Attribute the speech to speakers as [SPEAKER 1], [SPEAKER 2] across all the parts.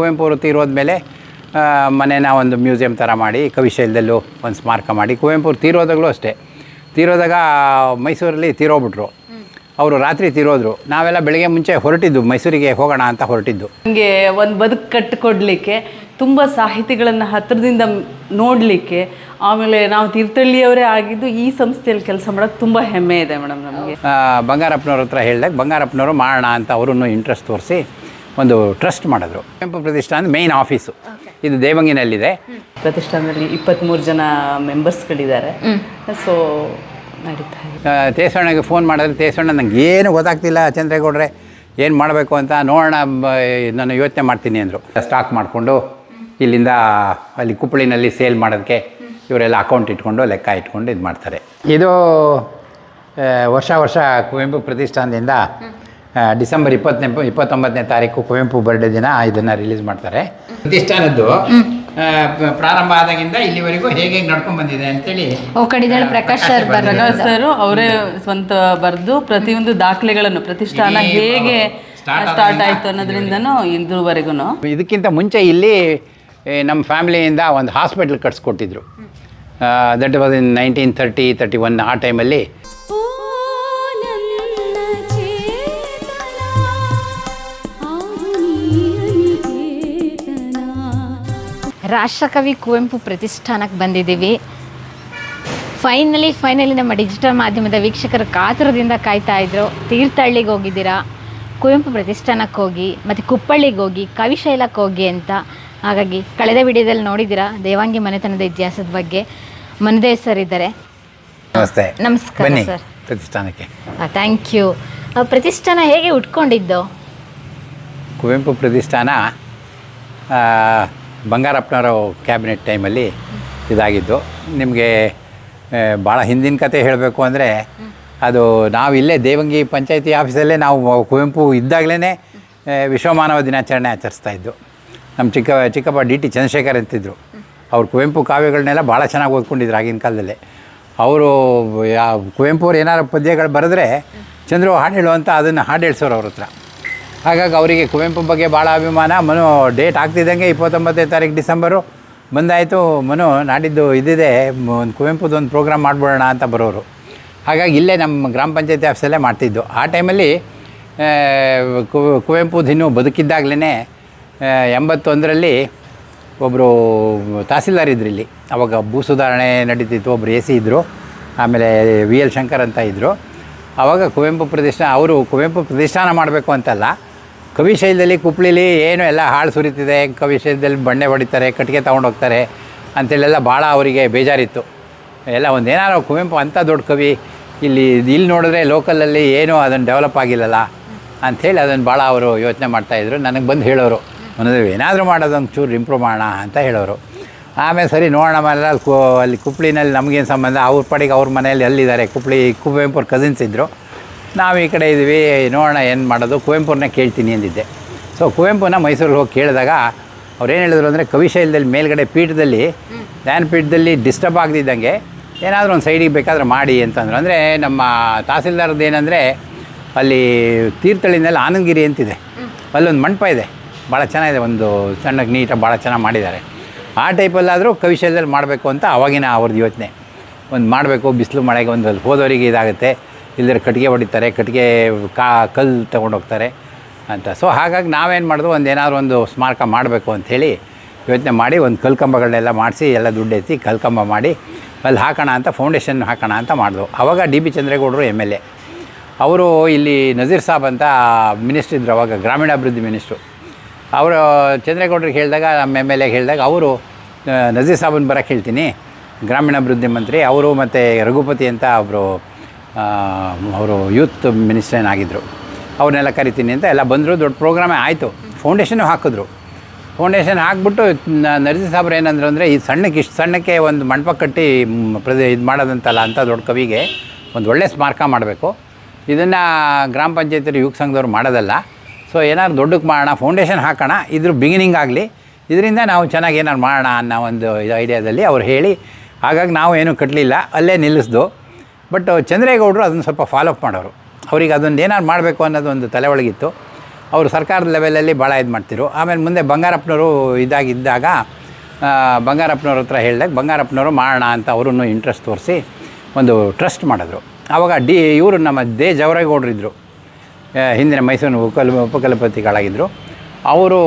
[SPEAKER 1] ಕುವೆಂಪು ವೃತ್ತಿ ತೀರೋದ್ಮೇಲೆ ಮೇಲೆ ಮನೇನ ಒಂದು ಮ್ಯೂಸಿಯಂ ಥರ ಮಾಡಿ ಕವಿಶೈಲದಲ್ಲೂ ಒಂದು ಸ್ಮಾರಕ ಮಾಡಿ ಕುವೆಂಪು ತೀರೋದಾಗಲೂ ಅಷ್ಟೇ. ತೀರೋದಾಗ ಮೈಸೂರಲ್ಲಿ ತೀರೋಗ್ಬಿಟ್ರು ಅವರು ರಾತ್ರಿ ತೀರೋದ್ರು. ನಾವೆಲ್ಲ ಬೆಳಗ್ಗೆ ಮುಂಚೆ ಹೊರಟಿದ್ದು ಮೈಸೂರಿಗೆ ಹೋಗೋಣ ಅಂತ ಹೊರಟಿದ್ದು.
[SPEAKER 2] ನನಗೆ ಒಂದು ಬದುಕು ಕಟ್ಟಿಕೊಡ್ಲಿಕ್ಕೆ ತುಂಬ ಸಾಹಿತಿಗಳನ್ನು ಹತ್ತಿರದಿಂದ ನೋಡಲಿಕ್ಕೆ ಆಮೇಲೆ ನಾವು ತೀರ್ಥಳ್ಳಿಯವರೇ ಆಗಿದ್ದು ಈ ಸಂಸ್ಥೆಯಲ್ಲಿ ಕೆಲಸ ಮಾಡೋಕ್ಕೆ ತುಂಬ ಹೆಮ್ಮೆ ಇದೆ ಮೇಡಮ್ ನಮಗೆ.
[SPEAKER 1] ಬಂಗಾರಪ್ಪನವ್ರ ಹತ್ರ ಹೇಳಿದಾಗ ಬಂಗಾರಪ್ಪನವರು ಮಾಡೋಣ ಅಂತ ಅವರು ಇಂಟ್ರೆಸ್ಟ್ ತೋರಿಸಿ ಒಂದು ಟ್ರಸ್ಟ್ ಮಾಡಿದ್ರು. ಕುವೆಂಪು ಪ್ರತಿಷ್ಠಾನ ಮೇನ್ ಆಫೀಸು ಇದು ದೇವಂಗಿನಲ್ಲಿದೆ.
[SPEAKER 2] ಪ್ರತಿಷ್ಠಾನದಲ್ಲಿ ಇಪ್ಪತ್ತ್ಮೂರು ಜನ ಮೆಂಬರ್ಸ್ಗಳಿದ್ದಾರೆ ಸೊ ನಡೀತಾ
[SPEAKER 1] ತೇಸಣ್ಣಗೆ ಫೋನ್ ಮಾಡಿದ್ರೆ ತೇಸಣ್ಣ ನಂಗೆ ಏನು ಗೊತ್ತಾಗ್ತಿಲ್ಲ ಚಂದ್ರೇಗೌಡ್ರೆ ಏನು ಮಾಡಬೇಕು ಅಂತ ನೋಡೋಣ ನಾನು ಯೋಚನೆ ಮಾಡ್ತೀನಿ ಅಂದರು. ಸ್ಟಾಕ್ ಮಾಡಿಕೊಂಡು ಇಲ್ಲಿಂದ ಅಲ್ಲಿ ಕುಪ್ಪಳಿನಲ್ಲಿ ಸೇಲ್ ಮಾಡೋದಕ್ಕೆ ಇವರೆಲ್ಲ ಅಕೌಂಟ್ ಇಟ್ಕೊಂಡು ಲೆಕ್ಕ ಇಟ್ಕೊಂಡು ಇದು ಮಾಡ್ತಾರೆ ಇದು ವರ್ಷ ವರ್ಷ ಕುವೆಂಪು ಪ್ರತಿಷ್ಠಾನದಿಂದ ಡಿಸೆಂಬರ್ ಇಪ್ಪತ್ತನೇ ಇಪ್ಪತ್ತೊಂಬತ್ತನೇ ತಾರೀಕು ಕುವೆಂಪು ಬರ್ಡೇ ದಿನ ಇದನ್ನು ರಿಲೀಸ್ ಮಾಡ್ತಾರೆ. ಪ್ರತಿಷ್ಠಾನದ್ದು ಪ್ರಾರಂಭ ಆದಾಗಿಂದ ಇಲ್ಲಿವರೆಗೂ ಹೇಗೆ ನಡ್ಕೊಂಡು ಬಂದಿದೆ ಅಂತೇಳಿ
[SPEAKER 3] ಓ ಕಡಿದಾಳ ಪ್ರಕಾಶ್ ಸರ್
[SPEAKER 2] ಪ್ರಕಾಶ್ ಸರ್ ಅವರೇ ಸ್ವಂತ ಬರೆದು ಪ್ರತಿಯೊಂದು ದಾಖಲೆಗಳನ್ನು ಪ್ರತಿಷ್ಠಾನ ಹೇಗೆ ಸ್ಟಾರ್ಟ್ ಆಯಿತು ಅನ್ನೋದ್ರಿಂದನೂ ಇದುವರೆಗೂ
[SPEAKER 1] ಇದಕ್ಕಿಂತ ಮುಂಚೆ ಇಲ್ಲಿ ನಮ್ಮ ಫ್ಯಾಮಿಲಿಯಿಂದ ಒಂದು hospital ಕಟ್ಸ್ಕೊಟ್ಟಿದ್ರು. That was in nineteen thirty thirty one ಆ ಟೈಮಲ್ಲಿ
[SPEAKER 3] ರಾಷ್ಟ್ರಕವಿ ಕುವೆಂಪು ಪ್ರತಿಷ್ಠಾನಕ್ಕೆ ಬಂದಿದ್ದೀವಿ. ಫೈನಲಿ ಫೈನಲಿ ನಮ್ಮ ಡಿಜಿಟಲ್ ಮಾಧ್ಯಮದ ವೀಕ್ಷಕರು ಕಾತುರದಿಂದ ಕಾಯ್ತಾ ಇದ್ರು. ತೀರ್ಥಹಳ್ಳಿಗೆ ಹೋಗಿದ್ದೀರಾ? ಕುವೆಂಪು ಪ್ರತಿಷ್ಠಾನಕ್ಕೆ ಹೋಗಿ ಮತ್ತು ಕುಪ್ಪಳ್ಳಿಗೆ ಹೋಗಿ ಕವಿಶೈಲಕ್ಕೆ ಹೋಗಿ ಅಂತ. ಹಾಗಾಗಿ ಕಳೆದ ವಿಡಿಯೋದಲ್ಲಿ ನೋಡಿದ್ದೀರಾ? ದೇವಾಂಗಿ ಮನೆತನದ ಇತಿಹಾಸದ ಬಗ್ಗೆ. ಮನದೇವ್ ಸರ್ ಇದ್ದಾರೆ.
[SPEAKER 1] ನಮಸ್ತೆ.
[SPEAKER 3] ನಮಸ್ಕಾರ
[SPEAKER 1] ಬನ್ನಿ
[SPEAKER 3] ಸರ್
[SPEAKER 1] ಪ್ರತಿಷ್ಠಾನಕ್ಕೆ.
[SPEAKER 3] ಥ್ಯಾಂಕ್ ಯು ಪ್ರತಿಷ್ಠಾನ ಹೇಗೆ ಉಟ್ಕೊಂಡಿದ್ದು?
[SPEAKER 1] ಕುವೆಂಪು ಪ್ರತಿಷ್ಠಾನ ಬಂಗಾರಪ್ಪನವರ ಕ್ಯಾಬಿನೆಟ್ ಟೈಮಲ್ಲಿ ಇದಾಗಿದ್ದು. ನಿಮಗೆ ಭಾಳ ಹಿಂದಿನ ಕತೆ ಹೇಳಬೇಕು ಅಂದರೆ ಅದು ನಾವು ಇಲ್ಲೇ ದೇವಂಗಿ ಪಂಚಾಯತಿ ಆಫೀಸಲ್ಲೇ ನಾವು ಕುವೆಂಪು ಇದ್ದಾಗಲೇ ವಿಶ್ವಮಾನವ ದಿನಾಚರಣೆ ಆಚರಿಸ್ತಾ ಇದ್ದು. ನಮ್ಮ ಚಿಕ್ಕ, ಚಿಕ್ಕಪ್ಪ ಡಿ ಟಿ ಚಂದ್ರಶೇಖರ್ ಅಂತಿದ್ರು. ಅವ್ರು ಕುವೆಂಪು ಕಾವ್ಯಗಳನ್ನೆಲ್ಲ ಭಾಳ ಚೆನ್ನಾಗಿ ಓದ್ಕೊಂಡಿದ್ರು ಆಗಿನ ಕಾಲದಲ್ಲಿ. ಅವರು ಯಾವ ಕುವೆಂಪು ಅವ್ರು ಏನಾರು ಪದ್ಯಗಳು ಬರೆದ್ರೆ ಚಂದ್ರು ಹಾಡು ಹೇಳು ಅಂತ ಅದನ್ನು ಹಾಡು ಹೇಳ್ಸೋರು ಅವ್ರ ಹತ್ರ. ಹಾಗಾಗಿ ಅವರಿಗೆ ಕುವೆಂಪು ಬಗ್ಗೆ ಭಾಳ ಅಭಿಮಾನ. ಮನು ಡೇಟ್ ಆಗ್ತಿದ್ದಂಗೆ ಇಪ್ಪತ್ತೊಂಬತ್ತನೇ ತಾರೀಕು ಡಿಸೆಂಬರು ಬಂದಾಯಿತು. ಮನು ನಾಡಿದ್ದು ಇದಿದೆ. ಒಂದು ಕುವೆಂಪುದು ಒಂದು ಪ್ರೋಗ್ರಾಮ್ ಮಾಡಿಬಿಡೋಣ ಅಂತ ಬರೋರು. ಹಾಗಾಗಿ ಇಲ್ಲೇ ನಮ್ಮ ಗ್ರಾಮ ಪಂಚಾಯತಿ ಆಫೀಸಲ್ಲೇ ಮಾಡ್ತಿದ್ದು. ಆ ಟೈಮಲ್ಲಿ ಕುವೆಂಪುದು ಇನ್ನೂ ಬದುಕಿದ್ದಾಗಲೇ ಎಂಬತ್ತೊಂದರಲ್ಲಿ ಒಬ್ಬರು ತಹಸೀಲ್ದಾರ್ ಇದ್ರು ಇಲ್ಲಿ. ಅವಾಗ ಭೂ ಸುಧಾರಣೆ ನಡೀತಿತ್ತು. ಒಬ್ಬರು ಎ ಸಿ ಇದ್ದರು ಆಮೇಲೆ ವಿ ಎಲ್ ಶಂಕರ್ ಅಂತ ಇದ್ದರು ಆವಾಗ ಕುವೆಂಪು ಪ್ರತಿಷ್ಠಾನ ಅವರು ಕುವೆಂಪು ಪ್ರತಿಷ್ಠಾನ ಮಾಡಬೇಕು ಅಂತಲ್ಲ ಕವಿಶೈಲದಲ್ಲಿ ಕುಪ್ಪಳಿಲಿ ಏನು ಎಲ್ಲ ಹಾಳು ಸುರಿತಿದೆ ಕವಿಶೈಲದಲ್ಲಿ ಬಣ್ಣೆ ಹೊಡಿತಾರೆ, ಕಟ್ಟಿಗೆ ತೊಗೊಂಡೋಗ್ತಾರೆ ಅಂತೇಳೆಲ್ಲ ಭಾಳ ಅವರಿಗೆ ಬೇಜಾರಿತ್ತು. ಎಲ್ಲ ಒಂದು ಏನಾರು ಕುವೆಂಪು, ಅಂಥ ದೊಡ್ಡ ಕವಿ ಇಲ್ಲಿ ಇಲ್ಲಿ ನೋಡಿದ್ರೆ ಲೋಕಲಲ್ಲಿ ಏನೂ ಅದನ್ನು ಡೆವಲಪ್ ಆಗಿಲ್ಲಲ್ಲ ಅಂಥೇಳಿ ಅದನ್ನು ಭಾಳ ಅವರು ಯೋಚನೆ ಮಾಡ್ತಾಯಿದ್ರು ನನಗೆ ಬಂದು ಹೇಳೋರು ಅನ್ನೋದು ಏನಾದರೂ ಮಾಡೋದೊಂದು ಚೂರು ಇಂಪ್ರೂವ್ ಮಾಡೋಣ ಅಂತ ಹೇಳೋರು. ಆಮೇಲೆ ಸರಿ ನೋಡೋಣ ಮೇಲೆ ಅಲ್ಲಿ ಕು, ಅಲ್ಲಿ ಕುಪ್ಪಳಿನಲ್ಲಿ ನಮಗೇನು ಸಂಬಂಧ? ಅವ್ರ ಪಾಡಿಗೆ ಅವ್ರ ಮನೆಯಲ್ಲಿ ಅಲ್ಲಿದ್ದಾರೆ ಕುಪ್ಪಳಿ ಕುವೆಂಪು ಅವ್ರ ಕಸಿನ್ಸ್ ಇದ್ದರು ನಾವು ಈ ಕಡೆ ಇದ್ವಿ ನೋಡೋಣ ಏನು ಮಾಡೋದು. ಕುವೆಂಪುರನ್ನ ಕೇಳ್ತೀನಿ ಅಂದಿದ್ದೆ. ಸೊ ಕುವೆಂಪುನ ಮೈಸೂರಿಗೆ ಹೋಗಿ ಕೇಳಿದಾಗ ಅವ್ರು ಏನು ಹೇಳಿದ್ರು ಅಂದರೆ ಕವಿಶೈಲದಲ್ಲಿ ಮೇಲ್ಗಡೆ ಪೀಠದಲ್ಲಿ ಧ್ಯಾನಪೀಠದಲ್ಲಿ ಡಿಸ್ಟರ್ಬ್ ಆಗದಿದ್ದಂಗೆ ಏನಾದರೂ ಒಂದು ಸೈಡಿಗೆ ಬೇಕಾದ್ರೆ ಮಾಡಿ ಅಂತಂದ್ರು. ಅಂದರೆ ನಮ್ಮ ತಹಸೀಲ್ದಾರ್ದು ಏನಂದರೆ, ಅಲ್ಲಿ ತೀರ್ಥಳ್ಳಿನಲ್ಲಿ ಆನಂದಗಿರಿ ಅಂತಿದೆ. ಅಲ್ಲೊಂದು ಮಂಟಪ ಇದೆ. ಭಾಳ ಚೆನ್ನಾಗಿದೆ. ಒಂದು ಸಣ್ಣಗೆ ನೀಟಾಗಿ ಭಾಳ ಚೆನ್ನಾಗಿ ಮಾಡಿದ್ದಾರೆ. ಆ ಟೈಪಲ್ಲಾದರೂ ಕವಿಶೈಲದಲ್ಲಿ ಮಾಡಬೇಕು ಅಂತ ಅವಾಗಿನ ಅವ್ರದ್ದು ಯೋಚನೆ. ಒಂದು ಮಾಡಬೇಕು, ಬಿಸಿಲು ಮಳೆಗೆ ಒಂದು ಅಲ್ಲಿ ಹೋದವರಿಗೆ ಇದಾಗುತ್ತೆ. ಇಲ್ಲದ್ರೆ ಕಟ್ಟಿಗೆ ಹೊಡಿತಾರೆ, ಕಟ್ಟಿಗೆ ಕಾ, ಕಲ್ಲು ತೊಗೊಂಡೋಗ್ತಾರೆ ಅಂತ. ಸೊ ಹಾಗಾಗಿ ನಾವೇನು ಮಾಡಿದ್ವು, ಒಂದು ಏನಾದ್ರು ಒಂದು ಸ್ಮಾರಕ ಮಾಡಬೇಕು ಅಂಥೇಳಿ ಯೋಚನೆ ಮಾಡಿ, ಒಂದು ಕಲ್ಕಂಬಗಳನ್ನೆಲ್ಲ ಮಾಡಿಸಿ, ಎಲ್ಲ ದುಡ್ಡು ಎತ್ತಿ ಕಲ್ಕಂಬ ಮಾಡಿ ಅಲ್ಲಿ ಹಾಕೋಣ ಅಂತ ಫೌಂಡೇಶನ್ ಹಾಕೋಣ ಅಂತ ಮಾಡಿದ್ವು. ಆವಾಗ ಡಿ ಬಿ ಚಂದ್ರೇಗೌಡರು ಎಂ ಎಲ್ ಎ. ಅವರು ಇಲ್ಲಿ ನಜೀರ್ ಸಾಬ್ ಅಂತ ಮಿನಿಸ್ಟ್ರ್ ಇದ್ರು ಅವಾಗ, ಗ್ರಾಮೀಣಾಭಿವೃದ್ಧಿ ಮಿನಿಸ್ಟ್ರು ಅವರು ಚಂದ್ರೇಗೌಡರಿಗೆ ಹೇಳಿದಾಗ, ನಮ್ಮ ಎಂ ಎಲ್ ಎ ಹೇಳಿದಾಗ, ಅವರು ನಜೀರ್ ಸಾಬನ್ನು ಬರೋಕ್ಕೆ ಹೇಳ್ತೀನಿ. ಗ್ರಾಮೀಣಾಭಿವೃದ್ಧಿ ಮಂತ್ರಿ, ಅವರು ಮತ್ತು ರಘುಪತಿ ಅಂತ ಒಬ್ಬರು ಅವರು ಯೂತ್ ಮಿನಿಸ್ಟರ್ ಏನಾಗಿದ್ದರು ಅವ್ರನ್ನೆಲ್ಲ ಕರಿತೀನಿ ಅಂತ ಎಲ್ಲ ಬಂದರು, ದೊಡ್ಡ ಪ್ರೋಗ್ರಾಮೇ ಆಯಿತು. ಫೌಂಡೇಶನ್ ಹಾಕಿದ್ರು. ಫೌಂಡೇಶನ್ ಹಾಕ್ಬಿಟ್ಟು ನರಸಿಂಹ ಸಾಬ್ರು ಏನಂದ್ರು ಅಂದರೆ, ಈ ಸಣ್ಣಕ್ಕೆ ಇಷ್ಟು ಸಣ್ಣಕ್ಕೆ ಒಂದು ಮಂಟಪ ಕಟ್ಟಿ ಪ್ರದೇ ಇದು ಮಾಡೋದಂತಲ್ಲ ಅಂತ ದೊಡ್ಡ ಕವಿಗೆ ಒಂದು ಒಳ್ಳೆ ಸ್ಮಾರಕ ಮಾಡಬೇಕು. ಇದನ್ನು ಗ್ರಾಮ ಪಂಚಾಯತಿ ಯುವಕ ಸಂಘದವ್ರು ಮಾಡೋದಲ್ಲ. ಸೊ, ಏನಾದ್ರು ದೊಡ್ಡಕ್ಕೆ ಮಾಡೋಣ, ಫೌಂಡೇಶನ್ ಹಾಕೋಣ, ಇದ್ರ ಬಿಗಿನಿಂಗ್ ಆಗಲಿ. ಇದರಿಂದ ನಾವು ಚೆನ್ನಾಗಿ ಏನಾದ್ರು ಮಾಡೋಣ ಅನ್ನೋ ಒಂದು ಇದು ಐಡಿಯಾದಲ್ಲಿ ಅವ್ರು ಹೇಳಿ, ಹಾಗಾಗಿ ನಾವು ಏನೂ ಕಟ್ಟಲಿಲ್ಲ ಅಲ್ಲೇ ನಿಲ್ಲಿಸ್ದು. ಬಟ್ ಚಂದ್ರೇಗೌಡರು ಅದನ್ನು ಸ್ವಲ್ಪ ಫಾಲೋ ಅಪ್ ಮಾಡೋರು. ಅವ್ರಿಗೆ ಅದನ್ನು ಏನಾದ್ರು ಮಾಡಬೇಕು ಅನ್ನೋದು ಒಂದು ತಲೆ ಒಳಗಿತ್ತು ಅವರು ಸರ್ಕಾರದ ಲೆವೆಲಲ್ಲಿ ಭಾಳ ಇದು ಮಾಡ್ತಿರು ಆಮೇಲೆ ಮುಂದೆ ಬಂಗಾರಪ್ಪನವರು ಇದಾಗಿದ್ದಾಗ ಬಂಗಾರಪ್ಪನವ್ರ ಹತ್ರ ಹೇಳಿದಾಗ ಬಂಗಾರಪ್ಪನವರು ಮಾಡೋಣ ಅಂತ ಅವರನ್ನು ಇಂಟ್ರೆಸ್ಟ್ ತೋರಿಸಿ ಒಂದು ಟ್ರಸ್ಟ್ ಮಾಡಿದ್ರು. ಆವಾಗ ಡಿ, ಇವರು ನಮ್ಮ ದೇ ಜವರೇಗೌಡರು ಇದ್ದರು ಹಿಂದಿನ ಮೈಸೂರಿನ ಉಪಕಲ್ ಉಪಕುಲಪತಿಗಳಾಗಿದ್ದರು ಅವರು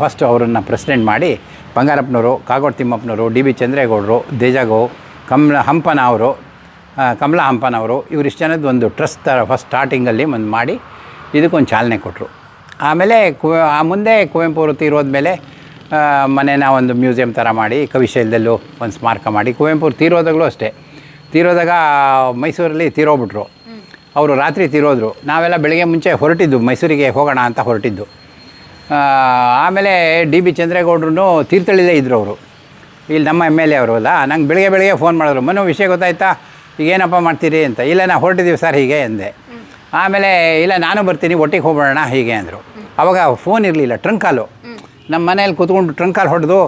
[SPEAKER 1] ಫಸ್ಟ್ ಅವರನ್ನು ಪ್ರೆಸಿಡೆಂಟ್ ಮಾಡಿ ಬಂಗಾರಪ್ಪನವರು, ಕಾಗೋಡು ತಿಮ್ಮಪ್ಪನವರು, ಡಿ ಬಿ ಚಂದ್ರೇಗೌಡರು, ದೇಜಾಗೋ ಕಮ್ ಹಂಪನ ಅವರು ಕಮಲಾ ಹಂಪನವರು ಇವರಿಷ್ಟು ಜನದ ಒಂದು ಟ್ರಸ್ಟ್ ಥರ ಫಸ್ಟ್ ಸ್ಟಾರ್ಟಿಂಗಲ್ಲಿ ಒಂದು ಮಾಡಿ ಇದಕ್ಕೊಂದು ಚಾಲನೆ ಕೊಟ್ಟರು ಆಮೇಲೆ ಕು ಆ ಮುಂದೆ ಕುವೆಂಪು ವೃತ್ತಿ ತೀರೋದ್ಮೇಲೆ ಆ, ಮನೇನ ಒಂದು ಮ್ಯೂಸಿಯಂ ಥರ ಮಾಡಿ ಕವಿಶೈಲದಲ್ಲೂ ಒಂದು ಸ್ಮಾರಕ ಮಾಡಿ ಕುವೆಂಪು ತೀರೋದಾಗಲೂ ಅಷ್ಟೇ. ತೀರೋದಾಗ ಮೈಸೂರಲ್ಲಿ ತೀರೋಗ್ಬಿಟ್ರು ಅವರು ರಾತ್ರಿ ತೀರೋದ್ರು. ನಾವೆಲ್ಲ ಬೆಳಗ್ಗೆ ಮುಂಚೆ ಹೊರಟಿದ್ದು ಮೈಸೂರಿಗೆ ಹೋಗೋಣ ಅಂತ ಹೊರಟಿದ್ದು. ಆಮೇಲೆ ಡಿ ಬಿ ಚಂದ್ರೇಗೌಡ್ರು ತೀರ್ಥಳ್ಳಿದೇ ಇದ್ದರು ಅವರು. ಇಲ್ಲಿ ನಮ್ಮ ಎಂ ಎಲ್ ಎ ಅವರು ಅಲ್ಲ ನಂಗೆ ಬೆಳಗ್ಗೆ ಬೆಳಗ್ಗೆ ಫೋನ್ ಮಾಡಿದ್ರು ಮನು ವಿಷಯ ಗೊತ್ತಾಯ್ತಾ? ಈಗ ಏನಪ್ಪ ಮಾಡ್ತೀರಿ ಅಂತ, ಇಲ್ಲ ನಾ ಹೊರಟಿದ್ದೀವಿ ಸರ್ ಹೀಗೆ ಅಂದೆ. ಆಮೇಲೆ, ಇಲ್ಲ ನಾನು ಬರ್ತೀನಿ, ಒಟ್ಟಿಗೆ ಹೋಗೋಣ ಹೀಗೆ ಅಂದರು. ಅವಾಗ ಫೋನ್ ಇರಲಿಲ್ಲ ಟ್ರಂಕ್ ಕಾಲು ನಮ್ಮ ಮನೇಲಿ ಕೂತ್ಕೊಂಡು ಟ್ರಂಕ್ ಕಾಲ್ ಹೊಡೆದು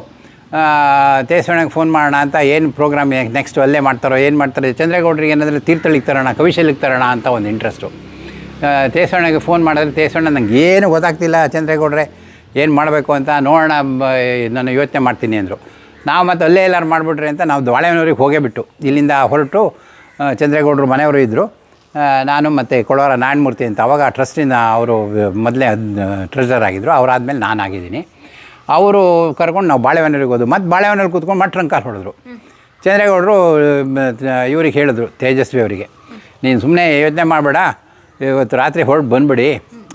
[SPEAKER 1] ತೇಸವಣಿಗೆ ಫೋನ್ ಮಾಡೋಣ ಅಂತ ಏನು ಪ್ರೋಗ್ರಾಮ್ ನೆಕ್ಸ್ಟ್ ಅಲ್ಲೇ ಮಾಡ್ತಾರೋ, ಏನು ಮಾಡ್ತಾರೆ, ಚಂದ್ರೇಗೌಡರಿಗೆ ಏನಾದರೂ ತೀರ್ಥಳಿಗೆ ತರೋಣ, ಕವಿಶಲಿಗೆ ತರೋಣ ಅಂತ ಒಂದು ಇಂಟ್ರೆಸ್ಟು ತೇಸವಣ್ಣಗೆ ಫೋನ್ ಮಾಡಿದ್ರೆ ತೇಸವಣ್ಣ ನಂಗೆ ಏನು ಗೊತ್ತಾಗ್ತಿಲ್ಲ, ಚಂದ್ರೇಗೌಡ್ರೆ ಏನು ಮಾಡಬೇಕು ಅಂತ, ನೋಡೋಣ ನಾನು ಯೋಚನೆ ಮಾಡ್ತೀನಿ ಅಂದರು. ನಾವು ಮತ್ತು ಅಲ್ಲೇ ಎಲ್ಲರೂ ಮಾಡಿಬಿಟ್ರಿ ಅಂತ ನಾವು ದ್ವಾಳೆನೂರಿಗೆ ಹೋಗೇ ಬಿಟ್ಟು, ಇಲ್ಲಿಂದ ಹೊರಟು ಚಂದ್ರೇಗೌಡರು ಮನೆಯವರು ಇದ್ದರು ನಾನು ಮತ್ತು ಕೊಳವರ ನಾರಾಯಣಮೂರ್ತಿ ಅಂತ ಅವಾಗ ಟ್ರಸ್ಟಿನ ಅವರು ಮೊದಲೇ ಟ್ರೆಜರ್ ಆಗಿದ್ದರು ನಾನು ಆಗಿದ್ದೀನಿ ಅವರು ಕರ್ಕೊಂಡು ನಾವು ಬಾಳೆಹೊನ್ನೂರಿಗೆ ಹೋದ್ರು ಮತ್ತು ಬಾಳೆಹೊನ್ನೂರಿಗೆ ಕೂತ್ಕೊಂಡು ಮತ್ತೆ ಟ್ರಂಕಾಲ್ ಹೊಡೆದ್ರು. ಚಂದ್ರೇಗೌಡರು ಇವ್ರಿಗೆ ಹೇಳಿದ್ರು ತೇಜಸ್ವಿ ಅವರಿಗೆ, ನೀನು ಸುಮ್ಮನೆ ಯೋಚನೆ ಮಾಡಬೇಡ. ಇವತ್ತು ರಾತ್ರಿ ಹೊರಟು ಬಂದುಬಿಡಿ.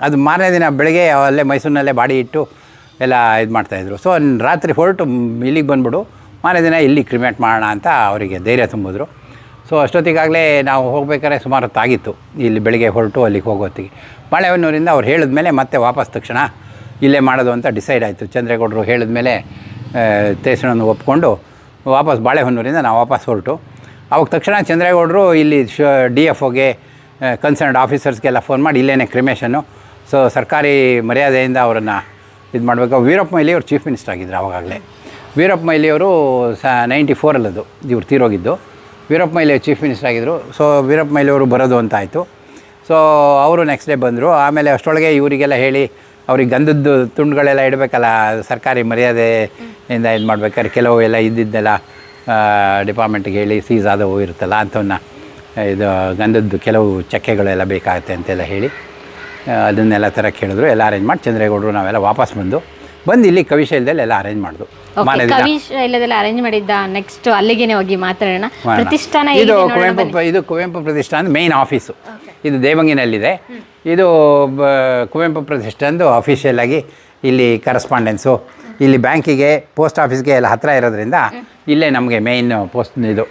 [SPEAKER 1] ಅದು ಮಾರನೇ ದಿನ ಬೆಳಗ್ಗೆ ಅಲ್ಲೇ ಮೈಸೂರಿನಲ್ಲೇ ಬಾಡಿ ಇಟ್ಟು ಎಲ್ಲ ಇದು ಮಾಡ್ತಾಯಿದ್ರು ಸೊ, ರಾತ್ರಿ ಹೊರಟು ಇಲ್ಲಿಗೆ ಬಂದ್ಬಿಡು. ಮಾರನೇ ದಿನ ಇಲ್ಲಿ ಕ್ರಿಮೇಟ್ ಮಾಡೋಣ ಅಂತ ಅವರಿಗೆ ಧೈರ್ಯ ತುಂಬಿದ್ರು. ಸೊ ಅಷ್ಟೊತ್ತಿಗಾಗಲೇ ನಾವು ಹೋಗಬೇಕಾದ್ರೆ ಸುಮಾರು ಹೊತ್ತಾಗಿತ್ತು ಇಲ್ಲಿ ಬೆಳಿಗ್ಗೆ ಹೊರಟು ಅಲ್ಲಿಗೆ ಹೋಗೋತ್ತಿಗೆ. ಬಾಳೆಹೊನ್ನೂರಿಂದ ಅವ್ರು ಹೇಳಿದ್ಮೇಲೆ ಮತ್ತೆ ವಾಪಸ್ ತಕ್ಷಣ ಇಲ್ಲೇ ಮಾಡೋದು ಅಂತ ಡಿಸೈಡ್ ಆಯಿತು. ಚಂದ್ರೇಗೌಡರು ಹೇಳಿದ ಮೇಲೆ ತೇಸಣನ್ನು ಒಪ್ಕೊಂಡು ವಾಪಸ್ ಬಾಳೆಹೊನ್ನೂರಿಂದ ನಾವು ವಾಪಸ್ ಹೊರಟು. ಅವಾಗ ತಕ್ಷಣ ಚಂದ್ರೇಗೌಡರು ಇಲ್ಲಿ ಶ, ಡಿ ಎಫ್ ಒಗೆ ಕನ್ಸರ್ನ್ಡ್ ಆಫೀಸರ್ಸ್ಗೆಲ್ಲ ಫೋನ್ ಮಾಡಿ ಇಲ್ಲೇನೆ ಕ್ರಿಮೇಷನ್ನು ಸೊ ಸರ್ಕಾರಿ ಮರ್ಯಾದೆಯಿಂದ ಅವರನ್ನು ಇದು ಮಾಡಬೇಕು. ವೀರಪ್ಪ ಮೈಲಿ ಅವರು ಚೀಫ್ ಮಿನಿಸ್ಟರ್ ಆಗಿದ್ದರು ಆವಾಗಲೇ ವೀರಪ್ಪ ಮೊಯ್ಲಿ ಅವರು ಸ ನೈಂಟಿ ಫೋರಲ್ಲದು ಇವ್ರು ತೀರೋಗಿದ್ದು. ವೀರಪ್ಪ ಮೈಲೆ ಚೀಫ್ ಮಿನಿಸ್ಟರ್ ಆಗಿದ್ದರು ಸೊ ವೀರಪ್ಪ ಮೈಲೆ ಅವರು ಬರೋದು ಅಂತ ಆಯಿತು. ಸೊ ಅವರು ನೆಕ್ಸ್ಟ್ ಡೇ ಬಂದರು. ಆಮೇಲೆ ಅಷ್ಟೊಳಗೆ ಇವರಿಗೆಲ್ಲ ಹೇಳಿ, ಅವ್ರಿಗೆ ಗಂಧದ್ದು ತುಂಡುಗಳೆಲ್ಲ ಇಡಬೇಕಲ್ಲ, ಸರ್ಕಾರಿ ಮರ್ಯಾದೆಯಿಂದ ಇದು ಮಾಡ್ಬೇಕಾದ್ರೆ ಕೆಲವು ಎಲ್ಲ ಇದ್ದಿದ್ದೆಲ್ಲ ಡಿಪಾರ್ಟ್ಮೆಂಟ್ಗೆ ಹೇಳಿ ಸೀಸ್ ಆದವು ಇರುತ್ತಲ್ಲ ಅಂಥವನ್ನ ಇದು ಗಂಧದ್ದು ಕೆಲವು ಚಕ್ಕೆಗಳೆಲ್ಲ ಬೇಕಾಗುತ್ತೆ ಅಂತೆಲ್ಲ ಹೇಳಿ, ಅದನ್ನೆಲ್ಲ ಥರ ಕೇಳಿದ್ರು ಎಲ್ಲ ಅರೇಂಜ್ ಮಾಡಿ ಚಂದ್ರೇಗೌಡರು ನಾವೆಲ್ಲ ವಾಪಸ್ ಬಂದು ಬಂದು ಇಲ್ಲಿ ಕವಿಶೈಲದಲ್ಲಿ ಎಲ್ಲ ಅರೇಂಜ್ ಮಾಡಿದ್ರು
[SPEAKER 3] ಕವಿ ಶೈಲದಲ್ಲಿ ಅರೇಂಜ್ ಮಾಡಿದ್ದ ನೆಕ್ಸ್ಟ್ ಅಲ್ಲಿಗೆನೇ ಹೋಗಿ ಮಾತಾಡೋಣ. ಪ್ರತಿಷ್ಠಾನ
[SPEAKER 1] ಇದು ಕುವೆಂಪು ಇದು ಕುವೆಂಪು ಪ್ರತಿಷ್ಠಾನ ಮೇನ್ ಆಫೀಸು ಇದು ದೇವಂಗಿನಲ್ಲಿದೆ. ಇದು ಕುವೆಂಪು ಪ್ರತಿಷ್ಠಾನದು ಅಫಿಷಿಯಲ್ ಆಗಿ ಇಲ್ಲಿ ಕರೆಸ್ಪಾಂಡೆನ್ಸು ಇಲ್ಲಿ ಬ್ಯಾಂಕಿಗೆ ಪೋಸ್ಟ್ ಆಫೀಸ್ಗೆ ಎಲ್ಲ ಹತ್ತಿರ ಇರೋದ್ರಿಂದ ಇಲ್ಲೇ ನಮಗೆ ಮೇಯ್ನ್ ಪೋಸ್ಟ್ ಇದು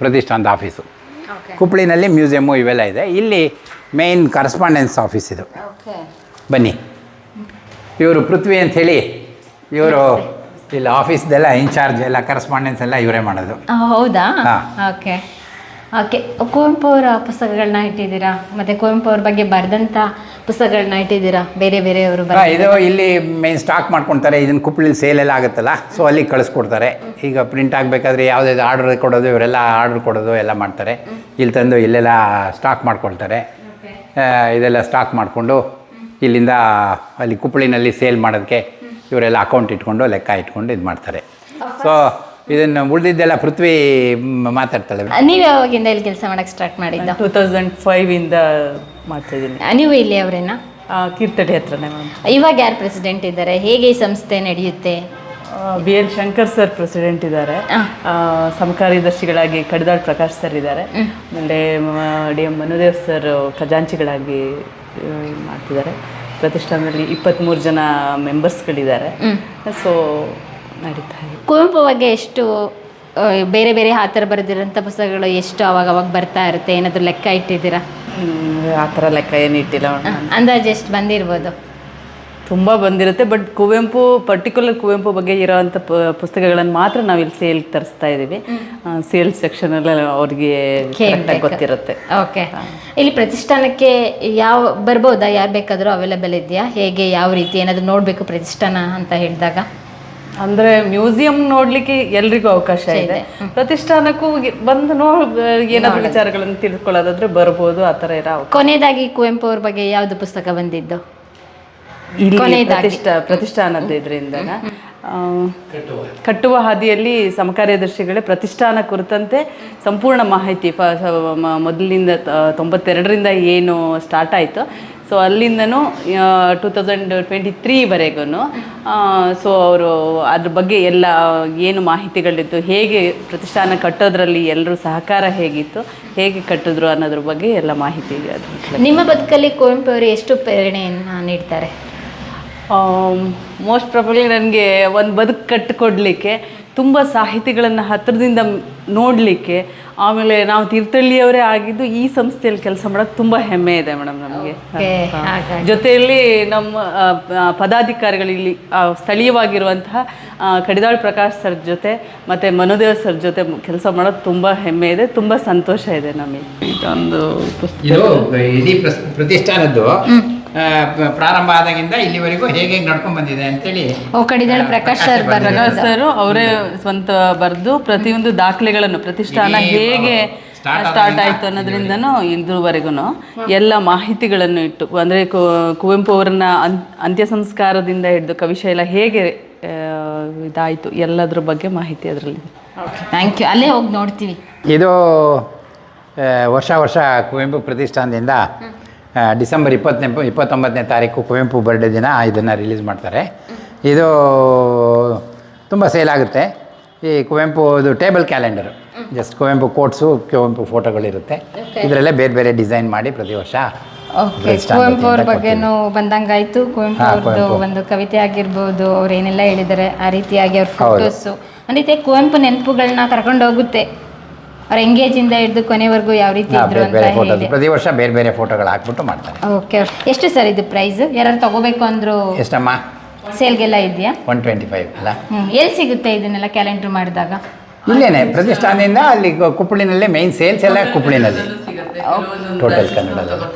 [SPEAKER 1] ಪ್ರತಿಷ್ಠಾನದ ಆಫೀಸು ಕುಪ್ಪಳಿನಲ್ಲಿ ಮ್ಯೂಸಿಯಮ್ಮು ಇವೆಲ್ಲ ಇದೆ. ಇಲ್ಲಿ ಮೇಯ್ನ್ ಕರೆಸ್ಪಾಂಡೆನ್ಸ್ ಆಫೀಸ್ ಇದು. ಬನ್ನಿ. ಇವರು ಪೃಥ್ವಿ ಅಂಥೇಳಿ ಇವರು ಇಲ್ಲಿ ಆಫೀಸ್ದೆಲ್ಲ ಇನ್ಚಾರ್ಜ್ ಎಲ್ಲ ಕರೆಸ್ಪಾಂಡೆನ್ಸ್ ಎಲ್ಲ ಇವರೇ ಮಾಡೋದು.
[SPEAKER 3] ಆ, ಹೌದಾ? ಓಕೆ. ಓಕೆ ಕುವೆಂಪು ಅವರ ಪುಸ್ತಕಗಳನ್ನ ಇಟ್ಟಿದ್ದೀರಾ? ಮತ್ತೆ ಕುವೆಂಪು ಅವ್ರ ಬಗ್ಗೆ ಬರೆದಂಥ ಪುಸ್ತಕಗಳನ್ನ ಇಟ್ಟಿದ್ದೀರಾ? ಬೇರೆ ಬೇರೆಯವರು
[SPEAKER 1] ಹಾ, ಇದು ಇಲ್ಲಿ ಮೇನ್ ಸ್ಟಾಕ್ ಮಾಡ್ಕೊಳ್ತಾರೆ ಇದನ್ನ ಕುಪ್ಪಳಿ ಸೇಲ್ ಎಲ್ಲ ಆಗುತ್ತಲ್ಲ ಸೊ ಅಲ್ಲಿ ಕಳಿಸ್ಕೊಡ್ತಾರೆ. ಈಗ ಪ್ರಿಂಟ್ ಆಗಬೇಕಾದ್ರೆ ಯಾವುದೇ ಆರ್ಡರ್ ಕೊಡೋದು ಇವರೆಲ್ಲ ಆರ್ಡರ್ ಕೊಡೋದು ಎಲ್ಲ ಮಾಡ್ತಾರೆ. ಇಲ್ಲಿ ತಂದು ಇಲ್ಲೆಲ್ಲ ಸ್ಟಾಕ್ ಮಾಡ್ಕೊಳ್ತಾರೆ. ಆ, ಇದೆಲ್ಲ ಸ್ಟಾಕ್ ಮಾಡಿಕೊಂಡು ಇಲ್ಲಿಂದ ಅಲ್ಲಿ ಕುಪ್ಪಳಿನಲ್ಲಿ ಸೇಲ್ ಮಾಡೋದಕ್ಕೆ ಇವರೆಲ್ಲ ಅಕೌಂಟ್ ಇಟ್ಕೊಂಡು ಲೆಕ್ಕ ಇಟ್ಕೊಂಡು ಇದು ಮಾಡ್ತಾರೆ. ಸೊ ಇದನ್ನು ಉಳಿದಿದ್ದೆಲ್ಲ ಪೃಥ್ವಿ ಮಾತಾಡ್ತಾಳೆ.
[SPEAKER 3] ನೀವು ಯಾವಾಗಿಂದ ಇಲ್ಲಿ ಕೆಲಸ ಮಾಡಕ್ಕೆ ಸ್ಟಾರ್ಟ್ ಮಾಡಿದ್ದ?
[SPEAKER 2] ಟೂ ತೌಸಂಡ್ ಫೈವಿಂದ ಮಾಡ್ತಾಯಿದ್ದೀನಿ
[SPEAKER 3] ನೀವು ಇಲ್ಲಿ ಅವರೇನಾ?
[SPEAKER 2] ಕೀರ್ತಡಿ ಹತ್ರನೇ ಮ್ಯಾಮ್
[SPEAKER 3] ಇವಾಗ ಯಾರು ಪ್ರೆಸಿಡೆಂಟ್ ಇದ್ದಾರೆ? ಹೇಗೆ ಈ ಸಂಸ್ಥೆ ನಡೆಯುತ್ತೆ?
[SPEAKER 2] B L Shankar sir president ಇದ್ದಾರೆ. ಸಮ ಸಮಕಾರ್ಯದರ್ಶಿಗಳಾಗಿ ಕಡಿದಾಳ್ ಪ್ರಕಾಶ್ ಸರ್ ಇದ್ದಾರೆ. ಆಮೇಲೆ ಡಿ ಎಂ ಮನುದೇವ್ ಸರ್ ಖಜಾಂಚಿಗಳಾಗಿ ಮಾಡ್ತಿದ್ದಾರೆ. ಪ್ರತಿಷ್ಠಾನದಲ್ಲಿ ಇಪ್ಪತ್ತ್ಮೂರು ಜನ ಮೆಂಬರ್ಸ್ಗಳಿದ್ದಾರೆ ಸೊ ನಡೀತಾ ಇದೆ.
[SPEAKER 3] ಕುವೆಂಪು ಬಗ್ಗೆ ಎಷ್ಟು ಆ, ಬೇರೆ ಬೇರೆ ಆ ಥರ ಬರೆದಿರೋಂಥ ಪುಸ್ತಕಗಳು ಎಷ್ಟು ಅವಾಗ ಅವಾಗ ಬರ್ತಾ ಇರುತ್ತೆ? ಏನಾದರೂ ಲೆಕ್ಕ ಇಟ್ಟಿದ್ದೀರಾ?
[SPEAKER 2] ಹ್ಮ್, ಆ ಥರ ಲೆಕ್ಕ ಏನು ಇಟ್ಟಿಲ್ಲ ಮೇಡಮ್
[SPEAKER 3] ಅಂದಾಜು ಎಷ್ಟು ಬಂದಿರ್ಬೋದು?
[SPEAKER 2] ತುಂಬ ಬಂದಿರುತ್ತೆ. ಬಟ್ ಕುವೆಂಪು ಪರ್ಟಿಕ್ಯುಲರ್ ಕುವೆಂಪು ಬಗ್ಗೆ ಇರೋವಂಥ ಪುಸ್ತಕಗಳನ್ನು ಮಾತ್ರ ನಾವು ಇಲ್ಲಿ ಸೇಲ್ ತರಿಸ್ತಾ ಇದ್ದೀವಿ. ಸೇಲ್ ಸೆಕ್ಷನಲ್ಲಿ ಅವ್ರಿಗೆ ಗೊತ್ತಿರುತ್ತೆ.
[SPEAKER 3] ಓಕೆ ಇಲ್ಲಿ ಪ್ರತಿಷ್ಠಾನಕ್ಕೆ ಯಾವ ಬರ್ಬೋದಾ? ಯಾರು ಬೇಕಾದರೂ ಅವೈಲೇಬಲ್ ಇದೆಯಾ? ಹೇಗೆ ಯಾವ ರೀತಿ ಏನಾದರೂ ನೋಡಬೇಕು ಪ್ರತಿಷ್ಠಾನ ಅಂತ ಹೇಳಿದಾಗ?
[SPEAKER 2] ಅಂದ್ರೆ ಮ್ಯೂಸಿಯಂ ನೋಡ್ಲಿಕ್ಕೆ ಎಲ್ರಿಗೂ ಅವಕಾಶ ಇದೆ. ಪ್ರತಿಷ್ಠಾನಕ್ಕೂ ಬಂದು ನೋ ಏನಾದ್ರು ವಿಚಾರಗಳನ್ನು ತಿಳ್ಕೊಳ್ಳೋದಾದ್ರೆ ಬರ್ಬೋದು ಆ ಥರ ಇರೋ
[SPEAKER 3] ಕೊನೆಯದಾಗಿ ಕುವೆಂಪು ಅವ್ರ ಬಗ್ಗೆ ಯಾವ್ದು ಪುಸ್ತಕ ಬಂದಿದ್ದು?
[SPEAKER 2] ಇಲ್ಲಿ. ಪ್ರತಿಷ್ಠಾ ಪ್ರತಿಷ್ಠಾನದ ಇದರಿಂದ. ಕಟ್ಟುವ ಹಾದಿಯಲ್ಲಿ ಸಮಕಾರ್ಯದರ್ಶಿಗಳೇ ಪ್ರತಿಷ್ಠಾನ ಕುರಿತಂತೆ ಸಂಪೂರ್ಣ ಮಾಹಿತಿ. ಫ ಮೊದಲಿಂದ ಮೊದಲಿನಿಂದ ತ- ತೊಂಬತ್ತೆರಡರಿಂದ ಏನು ಸ್ಟಾರ್ಟ್ ಆಯಿತು. ಸೊ ಅಲ್ಲಿಂದನೂ ಟೂ ತೌಸಂಡ್ ಟ್ವೆಂಟಿ ತ್ರೀವರೆಗೂ ಸೊ ಅವರು ಅದ್ರ ಬಗ್ಗೆ ಎಲ್ಲ ಏನು ಮಾಹಿತಿಗಳಿತ್ತು ಹೇಗೆ ಪ್ರತಿಷ್ಠಾನ ಕಟ್ಟೋದ್ರಲ್ಲಿ ಎಲ್ಲರೂ ಸಹಕಾರ ಹೇಗಿತ್ತು ಹೇಗೆ ಕಟ್ಟಿದ್ರು ಅನ್ನೋದ್ರ ಬಗ್ಗೆ ಎಲ್ಲ ಮಾಹಿತಿ ಇದೆ. ಅದು
[SPEAKER 3] ನಿಮ್ಮ ಬದುಕಲ್ಲಿ ಕುವೆಂಪು ಅವರು ಎಷ್ಟು ಪ್ರೇರಣೆಯನ್ನು ನೀಡ್ತಾರೆ?
[SPEAKER 2] ಮೋಸ್ಟ್ ಪ್ರಾಬಬ್ಲಿ ನನಗೆ ಒಂದು ಬದುಕು ಕಟ್ಟಿಕೊಡ್ಲಿಕ್ಕೆ ತುಂಬ ಸಾಹಿತಿಗಳನ್ನು ಹತ್ತಿರದಿಂದ ನೋಡಲಿಕ್ಕೆ ಆಮೇಲೆ ನಾವು ತೀರ್ಥಹಳ್ಳಿಯವರೇ ಆಗಿದ್ದು ಈ ಸಂಸ್ಥೆಯಲ್ಲಿ ಕೆಲಸ ಮಾಡೋಕ್ಕೆ ತುಂಬ ಹೆಮ್ಮೆ ಇದೆ ಮೇಡಮ್ ನಮಗೆ. ಜೊತೆಯಲ್ಲಿ ನಮ್ಮ ಪದಾಧಿಕಾರಿಗಳು ಇಲ್ಲಿ ಸ್ಥಳೀಯವಾಗಿರುವಂತಹ ಕಡಿದಾಳ್ ಪ್ರಕಾಶ್ ಸರ್ ಜೊತೆ ಮತ್ತು ಮನೋದೇವ್ ಸರ್ ಜೊತೆ ಕೆಲಸ ಮಾಡೋದು ತುಂಬ ಹೆಮ್ಮೆ ಇದೆ ತುಂಬ ಸಂತೋಷ ಇದೆ ನಮಗೆ. ಇದೊಂದು ಪುಸ್ತಕ.
[SPEAKER 1] ಪ್ರತಿಷ್ಠಾನದ್ದು. ಪ್ರಾರಂಭ ಆದಾಗಿಂದ ಇಲ್ಲಿವರೆಗೂ ಹೇಗೆ ನಡ್ಕೊಂಡ್ ಬಂದಿದೆ ಅಂತೇಳಿ
[SPEAKER 3] ಓ ಕಡಿದಾಳ್ ಪ್ರಕಾಶ್ ಸರ್
[SPEAKER 2] ಪ್ರಕಾಶ್ ಸರ್ ಅವರೇ ಸ್ವಂತ ಬರೆದು ಪ್ರತಿಯೊಂದು ದಾಖಲೆಗಳನ್ನು ಪ್ರತಿಷ್ಠಾನ ಹೇಗೆ ಸ್ಟಾರ್ಟ್ ಆಯಿತು ಅನ್ನೋದ್ರಿಂದನೂ ಇದುವರೆಗೂ ಎಲ್ಲ ಮಾಹಿತಿಗಳನ್ನು ಇಟ್ಟು ಅಂದರೆ ಕುವೆಂಪು ಅವರನ್ನ ಅಂತ್ಯ ಸಂಸ್ಕಾರದಿಂದ ಹಿಡಿದು ಕವಿಶೈಲ ಹೇಗೆ ಇದಾಯಿತು ಎಲ್ಲದ್ರ ಬಗ್ಗೆ ಮಾಹಿತಿ ಅದರಲ್ಲಿ.
[SPEAKER 3] ಥ್ಯಾಂಕ್ ಯು ಅಲ್ಲೇ ಹೋಗಿ ನೋಡ್ತೀವಿ.
[SPEAKER 1] ಇದು ವರ್ಷ ವರ್ಷ ಕುವೆಂಪು ಪ್ರತಿಷ್ಠಾನದಿಂದ ಡಿಸೆಂಬರ್ ಇಪ್ಪತ್ತನೇ ಇಪ್ಪತ್ತೊಂಬತ್ತನೇ ತಾರೀಕು ಕುವೆಂಪು ಬರ್ಡೇ ದಿನ ಇದನ್ನು ರಿಲೀಸ್ ಮಾಡ್ತಾರೆ. ಇದು ತುಂಬ ಸೇಲ್ ಆಗುತ್ತೆ. ಈ ಕುವೆಂಪು ಇದು table calendar just Kuvempu quotes Kuvempu ಫೋಟೋಗಳಿರುತ್ತೆ ಇದರಲ್ಲೇ ಬೇರೆ ಬೇರೆ ಡಿಸೈನ್ ಮಾಡಿ ಪ್ರತಿ ವರ್ಷ
[SPEAKER 3] ಓಕೆ ಕುವೆಂಪು ಅವ್ರ ಬಗ್ಗೆನೂ ಬಂದಂಗಾಯ್ತು. ಕುವೆಂಪು ಅವ್ರದ್ದು ಒಂದು ಕವಿತೆ ಆಗಿರ್ಬೋದು ಅವ್ರು ಏನೆಲ್ಲ ಹೇಳಿದ್ದಾರೆ ಆ ರೀತಿಯಾಗಿ ಅವ್ರ. ಫೋಟೋಸು ಅಂದ್ರೆ ಕುವೆಂಪು ನೆನಪುಗಳನ್ನ ಕರ್ಕೊಂಡು ಹೋಗುತ್ತೆ. ಅವ್ರ ಇಂದ ಹಿಡಿದು ಕೊನೆವರೆಗೂ ಯಾವ ರೀತಿ ಇದ್ರು
[SPEAKER 1] ಬೇರೆ
[SPEAKER 3] ಅಂತ ಹೇಳಿ.
[SPEAKER 1] ಪ್ರತಿ ವರ್ಷ ಬೇರೆ ಬೇರೆ ಫೋಟೋಗಳು ಹಾಕ್ಬಿಟ್ಟು ಮಾಡ್ತಾರೆ.
[SPEAKER 3] ಓಕೆ ಎಷ್ಟು ಸರ್ ಇದು ಪ್ರೈಸ್ ಯಾರು ತಗೋಬೇಕು ಅಂದ್ರು
[SPEAKER 1] ಎಷ್ಟಮ್ಮ?
[SPEAKER 3] ಸೇಲ್ಗೆಲ್ಲ ಇದೆಯಾ?
[SPEAKER 1] ಒನ್ ಟ್ವೆಂಟಿ ಫೈವ್ ಅಲ್ಲ
[SPEAKER 3] ಎಲ್ಲಿ ಸಿಗುತ್ತೆ ಇದನ್ನೆಲ್ಲ ಕ್ಯಾಲೆಂಡರ್ ಮಾಡಿದಾಗ?
[SPEAKER 1] ಇಲ್ಲೇನೆ ಪ್ರತಿಷ್ಠಾನದಿಂದ ಅಲ್ಲಿ ಕುಪ್ಪಳಿನಲ್ಲೇ ಮೈನ್ ಸೇಲ್ಸ್ ಎಲ್ಲ ಕುಪ್ಪಳಿನಲ್ಲಿ. ಟೋಟಲ್ ಕನ್ನಡದಲ್ಲಿ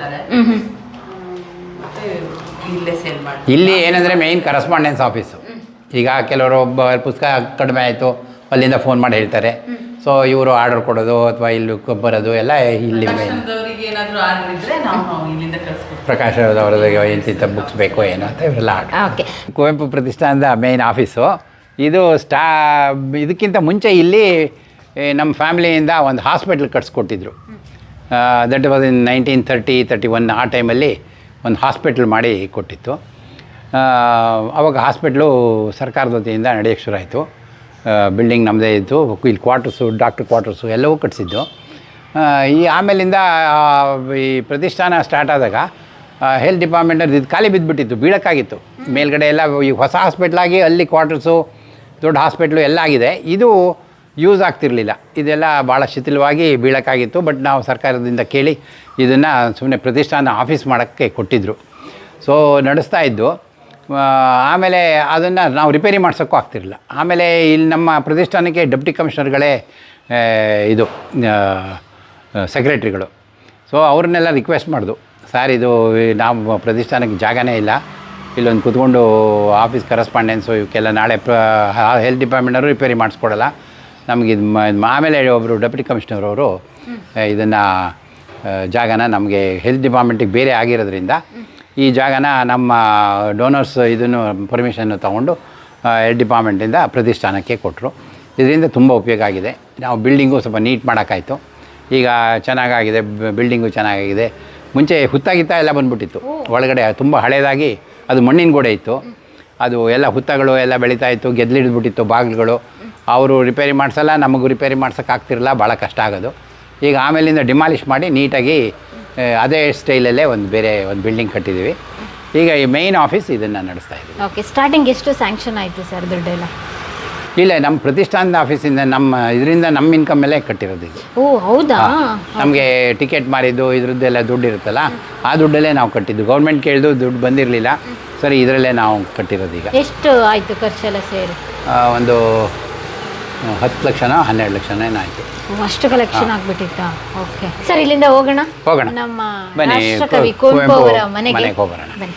[SPEAKER 2] ಇಲ್ಲೇ ಸೇಲ್ ಮಾಡಿ.
[SPEAKER 1] ಇಲ್ಲಿ ಏನಂದರೆ ಮೇಯ್ನ್ ಕರೆಸ್ಪಾಂಡೆನ್ಸ್ ಆಫೀಸು ಈಗ ಕೆಲವರು ಒಬ್ಬ ಪುಸ್ತಕ ಕಡಿಮೆ ಆಯಿತು ಅಲ್ಲಿಂದ ಫೋನ್ ಮಾಡಿ ಹೇಳ್ತಾರೆ. ಸೊ ಇವರು ಆರ್ಡರ್ ಕೊಡೋದು ಅಥವಾ ಇಲ್ಲಿ ಬರೋದು ಎಲ್ಲ ಇಲ್ಲಿ ಪ್ರಕಾಶ್ ಅವ್ರದ್ದು ಇಂತಿಂಥ ಬುಕ್ಸ್ ಬೇಕು ಏನೋ ಅಂತ ಇವರೆಲ್ಲ ಆರ್ಡರ್
[SPEAKER 3] ಓಕೆ
[SPEAKER 1] ಕುವೆಂಪು ಪ್ರತಿಷ್ಠಾನದ ಮೇನ್ ಆಫೀಸು ಇದು ಸ್ಟಾ ಇದಕ್ಕಿಂತ ಮುಂಚೆ ಇಲ್ಲಿ ನಮ್ಮ ಫ್ಯಾಮಿಲಿಯಿಂದ ಒಂದು hospital ಕಟ್ಸ್ಕೊಟ್ಟಿದ್ರು. That was in nineteen thirty thirty one ಆ ಟೈಮಲ್ಲಿ ಒಂದು ಹಾಸ್ಪಿಟ್ಲ್ ಮಾಡಿ ಕೊಟ್ಟಿತ್ತು. ಆವಾಗ ಅವಾಗ ಹಾಸ್ಪಿಟ್ಲು ಸರ್ಕಾರದ ವತಿಯಿಂದ ನಡೆಯೋಕ್ಕೆ ಶುರು ಆಯಿತು. ಬಿಲ್ಡಿಂಗ್ ನಮ್ಮದೇ ಇತ್ತು ಇಲ್ಲಿ ಕ್ವಾರ್ಟರ್ಸು ಡಾಕ್ಟ್ರ್ ಕ್ವಾರ್ಟರ್ಸು ಎಲ್ಲವೂ ಕಟ್ಟಿಸಿದ್ದು ಈ ಆಮೇಲಿಂದ ಈ ಪ್ರತಿಷ್ಠಾನ ಸ್ಟಾರ್ಟ್ ಆದಾಗ ಹೆಲ್ತ್ ಡಿಪಾರ್ಟ್ಮೆಂಟಲ್ಲಿ ಇದು ಖಾಲಿ ಬಿದ್ದುಬಿಟ್ಟಿತ್ತು ಬೀಳಕ್ಕಾಗಿತ್ತು. ಮೇಲ್ಗಡೆ ಎಲ್ಲ ಈ ಹೊಸ ಹಾಸ್ಪಿಟ್ಲಾಗಿ ಅಲ್ಲಿ ಕ್ವಾರ್ಟರ್ಸು ದೊಡ್ಡ ಹಾಸ್ಪಿಟ್ಲು ಎಲ್ಲ ಆಗಿದೆ. ಇದು ಯೂಸ್ ಆಗ್ತಿರಲಿಲ್ಲ. ಇದೆಲ್ಲ ಭಾಳ ಶಿಥಿಲವಾಗಿ ಬೀಳಕ್ಕಾಗಿತ್ತು ಬಟ್ ನಾವು ಸರ್ಕಾರದಿಂದ ಕೇಳಿ ಇದನ್ನು ಸುಮ್ಮನೆ ಪ್ರತಿಷ್ಠಾನ ಆಫೀಸ್ ಮಾಡೋಕ್ಕೆ ಕೊಟ್ಟಿದ್ದರು ಸೊ ನಡೆಸ್ತಾ ಇದ್ದು ಆಮೇಲೆ ಅದನ್ನು ನಾವು ರಿಪೇರಿ ಮಾಡ್ಸೋಕ್ಕೂ ಆಗ್ತಿರಲಿಲ್ಲ. ಆಮೇಲೆ ಇಲ್ಲಿ ನಮ್ಮ ಪ್ರತಿಷ್ಠಾನಕ್ಕೆ ಡೆಪ್ಟಿ ಕಮಿಷನರ್ಗಳೇ ಇದು ಸೆಕ್ರೆಟ್ರಿಗಳು ಸೊ ಅವ್ರನ್ನೆಲ್ಲ ರಿಕ್ವೆಸ್ಟ್ ಮಾಡಿದು. ಸರ್ ಇದು ನಾವು ಪ್ರತಿಷ್ಠಾನಕ್ಕೆ ಜಾಗನೇ ಇಲ್ಲ. ಇಲ್ಲೊಂದು ಕೂತ್ಕೊಂಡು ಆಫೀಸ್ ಕರೆಸ್ಪಾಂಡೆನ್ಸು ಇವಕ್ಕೆಲ್ಲ ನಾಳೆ ಪ್ರ ಹೆಲ್ತ್ ಡಿಪಾರ್ಟ್ಮೆಂಟವರು ರಿಪೇರಿ ಮಾಡಿಸ್ಕೊಡಲ್ಲ. ನಮಗೆ ಇದು ಆಮೇಲೆ ಒಬ್ಬರು ಡೆಪ್ಯೂಟಿ ಕಮಿಷನರ್ ಅವರು ಇದನ್ನು ಜಾಗನ ನಮಗೆ ಹೆಲ್ತ್ ಡಿಪಾರ್ಟ್ಮೆಂಟಿಗೆ ಬೇರೆ ಆಗಿರೋದ್ರಿಂದ ಈ ಜಾಗನ ನಮ್ಮ ಡೋನರ್ಸ್ ಇದನ್ನು ಪರ್ಮಿಷನ್ನು ತಗೊಂಡು ಹೆಡ್ ಡಿಪಾರ್ಟ್ಮೆಂಟಿಂದ ಪ್ರತಿಷ್ಠಾನಕ್ಕೆ ಕೊಟ್ಟರು ಇದರಿಂದ ತುಂಬ ಉಪಯೋಗ ಆಗಿದೆ. ನಾವು ಬಿಲ್ಡಿಂಗು ಸ್ವಲ್ಪ ನೀಟ್ ಮಾಡೋಕ್ಕಾಯ್ತು. ಈಗ ಚೆನ್ನಾಗಾಗಿದೆ ಬಿಲ್ಡಿಂಗು ಚೆನ್ನಾಗಾಗಿದೆ. ಮುಂಚೆ ಹುತ್ತಾಗಿತ್ತ ಎಲ್ಲ ಬಂದ್ಬಿಟ್ಟಿತ್ತು. ಒಳಗಡೆ ತುಂಬ ಹಳೇದಾಗಿ ಅದು ಮಣ್ಣಿನ ಗೋಡೆ ಇತ್ತು. ಅದು ಎಲ್ಲ ಹುತ್ತಗಳು ಎಲ್ಲ ಬೆಳೀತಾ ಇತ್ತು ಗೆದ್ಲಿಡ್ಬಿಟ್ಟಿತ್ತು ಬಾಗಿಲುಗಳು. ಅವರು ರಿಪೇರಿ ಮಾಡಿಸಲ್ಲ ನಮಗೂ ರಿಪೇರಿ ಮಾಡ್ಸೋಕ್ಕಾಗ್ತಿರಲ್ಲ ಭಾಳ ಕಷ್ಟ ಆಗೋದು. ಈಗ ಆಮೇಲಿಂದ ಡಿಮಾಲಿಷ್ ಮಾಡಿ ನೀಟಾಗಿ ಅದೇ ಸ್ಟೈಲಲ್ಲೇ ಒಂದು ಬೇರೆ ಒಂದು ಬಿಲ್ಡಿಂಗ್ ಕಟ್ಟಿದ್ದೀವಿ. ಈಗ ಈ ಮೇಯ್ನ್ ಆಫೀಸ್ ಇದನ್ನು ನಡೆಸ್ತಾ ಇದ್ದೀವಿ.
[SPEAKER 3] ಓಕೆ ಸ್ಟಾರ್ಟಿಂಗ್ ಎಷ್ಟು ಸ್ಯಾಂಕ್ಷನ್ ಆಯಿತು ಸರ್ ದುಡ್ಡೆಲ್ಲ?
[SPEAKER 1] ಇಲ್ಲ ನಮ್ಮ ಪ್ರತಿಷ್ಠಾನದ ಆಫೀಸಿಂದ ನಮ್ಮ ಇದರಿಂದ ನಮ್ಮ ಇನ್ಕಮ್ ಮೇಲೆ ಕಟ್ಟಿರೋದು ಇದು.
[SPEAKER 3] ಓ ಹೌದಾ?
[SPEAKER 1] ನಮಗೆ ಟಿಕೆಟ್ ಮಾರಿದ್ದು ಇದ್ರದ್ದೆಲ್ಲ ದುಡ್ಡು ಇರುತ್ತಲ್ಲ ಆ ದುಡ್ಡಲ್ಲೇ ನಾವು ಕಟ್ಟಿದ್ದು. ಗೌರ್ಮೆಂಟ್ ಕೇಳಿದ್ದು ದುಡ್ಡು ಬಂದಿರಲಿಲ್ಲ. ಸರಿ ಇದರಲ್ಲೇ ನಾವು ಕಟ್ಟಿರೋದು ಈಗ.
[SPEAKER 3] ಎಷ್ಟು ಆಯಿತು ಖರ್ಚೆಲ್ಲ ಸೇರಿ?
[SPEAKER 1] ಒಂದು ಹತ್ತು ಲಕ್ಷನ ಹನ್ನೆರಡು ಲಕ್ಷ ಏನಾಯ್ತು?
[SPEAKER 3] ಅಷ್ಟು ಕಲೆಕ್ಷನ್ ಆಗ್ಬಿಟ್ಟಿತ್ತ? ಓಕೆ ಸರ್ ಇಲ್ಲಿಂದ ಹೋಗೋಣ.
[SPEAKER 1] ಹೋಗೋಣ.
[SPEAKER 3] ನಮ್ಮ
[SPEAKER 1] ಬನ್ನಿ,
[SPEAKER 3] ರಾಷ್ಟ್ರಕವಿ
[SPEAKER 1] ಕುವೆಂಪು
[SPEAKER 3] ಅವರ ಮನೆಗೆ
[SPEAKER 1] ಮನೆಗೆ ಹೋಗೋಣ.
[SPEAKER 3] ಬನ್ನಿ.